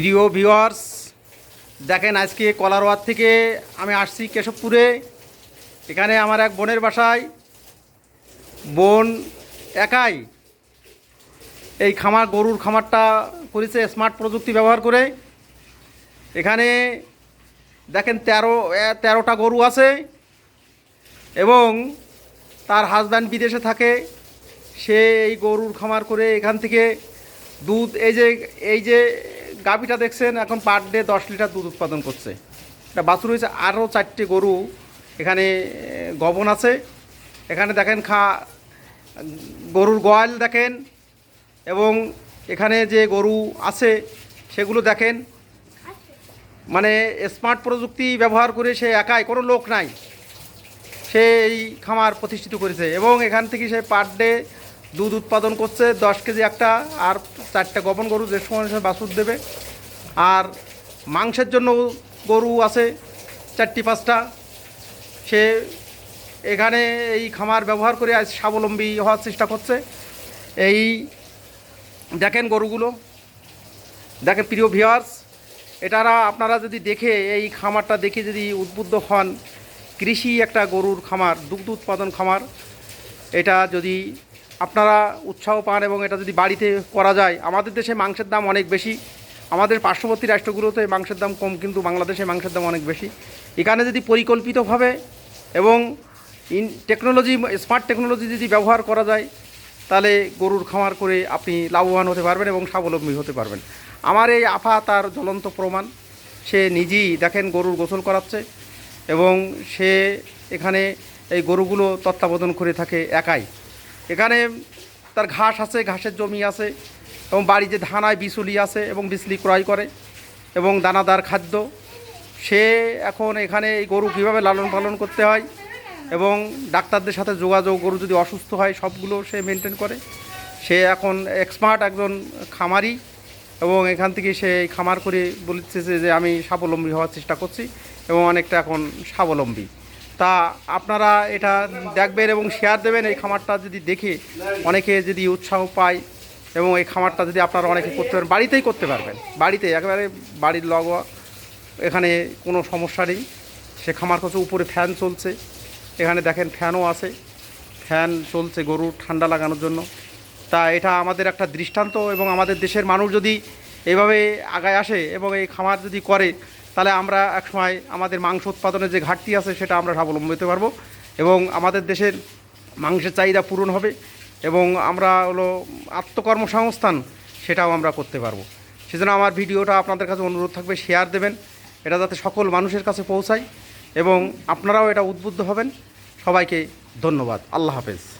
প্রিয় ভিউয়ার্স দেখেন আজকে কলারওয়ার থেকে আমি আসছি কেশবপুরে। এখানে আমার এক বোনের বাসায়। বোন একাই এই খামার, গরুর খামারটা করেছে স্মার্ট প্রযুক্তি ব্যবহার করে। এখানে দেখেন তেরো তেরোটা গরু আছে এবং তার হাজব্যান্ড বিদেশে থাকে। সে এই গরুর খামার করে এখান থেকে দুধ, এই যে এই যে গাভিটা দেখছেন, এখন পার ডে দশ লিটার দুধ উৎপাদন করছে। এটা বাছুর হয়েছে আরও চারটি গরু, এখানে গবন আছে। এখানে দেখেন খা, গরুর গোয়াল দেখেন, এবং এখানে যে গরু আছে, সেগুলো দেখেন। মানে স্মার্ট প্রযুক্তি ব্যবহার করে সে একাই, কোনো লোক নাই। সে এই খামার প্রতিষ্ঠিত করেছে, এবং এখান থেকে সে পার ডে দুধ উৎপাদন করছে, দশ কেজি একটা, আর চারটা গবন গরু যে সময় সে বাছুর দেবে। আর মাংসের জন্য গরু আছে চারটি, পাঁচটা। সে এখানে এই খামার ব্যবহার করে আজ স্বাবলম্বী হওয়ার চেষ্টা করছে। এই দেখেন গরুগুলো। দেখেন প্রিয় ভিওয়ার্স এটারা আপনারা যদি দেখে এই খামারটা দেখে যদি উদ্বুদ্ধ হন, কৃষি একটা গরুর খামার, দুগ্ধ উৎপাদন খামার। এটা যদি আপনারা উৎসাহ পান এবং এটা যদি বাড়িতে করা যায়, আমাদের দেশে মাংসের দাম অনেক বেশি। আমাদের পার্শ্ববর্তী রাষ্ট্রগুলোতে মাংসের দাম কম, কিন্তু বাংলাদেশে মাংসের দাম অনেক বেশি। এখানে যদি পরিকল্পিতভাবে এবং ইন টেকনোলজি, স্মার্ট টেকনোলজি যদি ব্যবহার করা যায়, তাহলে গরুর খামার করে আপনি লাভবান হতে পারবেন এবং স্বাবলম্বী হতে পারবেন। আমার এই আফা তার জ্বলন্ত প্রমাণ। সে নিজেই দেখেন গরুর গোসল করাচ্ছে এবং সে এখানে এই গরুগুলো তত্ত্বাবধান করে থাকে একাই। এখানে তার ঘাস আছে, ঘাসের জমি আছে এবং বাড়ি বাড়িতে ধানায় বিচুলি আছে এবং বিচলি ক্রয় করে এবং দানাদার খাদ্য। সে এখন এখানে এই গরু কীভাবে লালন পালন করতে হয় এবং ডাক্তারদের সাথে যোগাযোগ, গরু যদি অসুস্থ হয়, সবগুলো সে মেনটেন করে। সে এখন এক্সপার্ট একজন খামারি এবং এখান থেকে সে খামার করে বলছে যে আমি স্বাবলম্বী হওয়ার চেষ্টা করছি এবং অনেকটা এখন স্বাবলম্বী। তা আপনারা এটা দেখবেন এবং শেয়ার দেবেন এই খামারটা যদি দেখে অনেকে যদি উৎসাহ পায় এবং এই খামারটা যদি আপনারা অনেকে করতে পারেন, বাড়িতেই করতে পারবেন। বাড়িতে একেবারে বাড়ির লগোয়া, এখানে কোনো সমস্যা নেই। সে খামার কাছে উপরে ফ্যান চলছে। এখানে দেখেন ফ্যানও আছে। ফ্যান চলছে গরুর ঠান্ডা লাগানোর জন্য। তা এটা আমাদের একটা দৃষ্টান্ত এবং আমাদের দেশের মানুষ যদি এভাবে আগায় আসে এবং এই খামার যদি করে, তাহলে আমরা একসময় আমাদের মাংস উৎপাদনের যে ঘাটতি আছে, সেটা আমরা স্বাবলম্বী হতে পারব। এবং আমাদের দেশের মাংসের চাহিদা পূরণ হবে। এবং আমরা হলো আত্মকর্মসংস্থান সেটাও আমরা করতে পারব। সেজন্য আমার ভিডিওটা আপনাদের কাছে অনুরোধ থাকবে শেয়ার দেবেন। এটা যাতে সকল মানুষের কাছে পৌঁছায় এবং আপনারাও এটা উদ্বুদ্ধ হবেন। সবাইকে ধন্যবাদ। আল্লাহ হাফেজ।